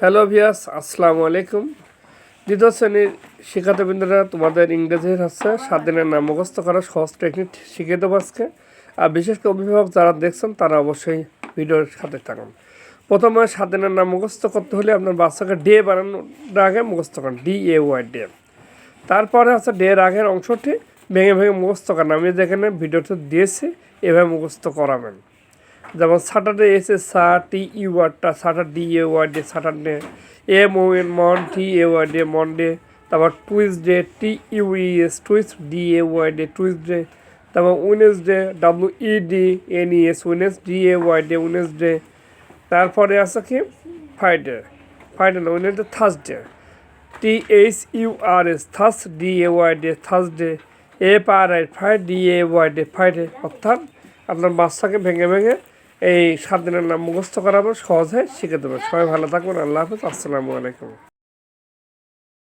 Hello ভিয়াস আসসালামু আলাইকুম। দ্বিতীয় শ্রেণির শিক্ষার্থীবৃন্দরা তোমাদের ইংরেজির হচ্ছে সাত দিনের নাম মুখস্থ করার সহজ টেকনিক শিখিয়ে দেবো আজকে। আর বিশেষ করে অভিভাবক যারা দেখছেন, তারা অবশ্যই ভিডিওর সাথে থাকুন। প্রথমে সাত দিনের নাম মুখস্থ করতে হলে আপনার বাচ্চাকে ডে বানানোর আগে মুখস্থ করেন ডি এ ওয়াই ডে তারপরে হচ্ছে ডের আগের অংশটি ভেঙে ভেঙে মুখস্থ করেন। আমি যেখানে ভিডিওতে দিয়েছি, এভাবে মুখস্থ করাবেন। যেমন স্যাটারডে এসে সা টি ই ওয়ার্ডটা স্যাটারডে এ ওয়ার্ডে স্যাটারডে এম ও এন মন টি এ ওয়ার্ডে মনডে তারপর Tuesday T U S Tues D A ওয়ার্ডে টুইসডে তারপর Wednesday W E D N E S Wednes D A ওয়ার্ডে উইনেসডে তারপরে আছে কি? ফ্রাইডে ফ্রাইডে না Wednesday Thursday T H U R S Thurs D A ওয়ার্ডে Thursday F R I Fri D A ওয়ার্ডে Friday অর্থাৎ আপনার বাচ্চাকে ভেঙে ভেঙে এই সাত দিনের নাম মুখস্থ করাবো, সহজে শিখে দেবো। সবাই ভালো থাকবেন, আল্লাহ হাফিজ, আসসালামু আলাইকুম।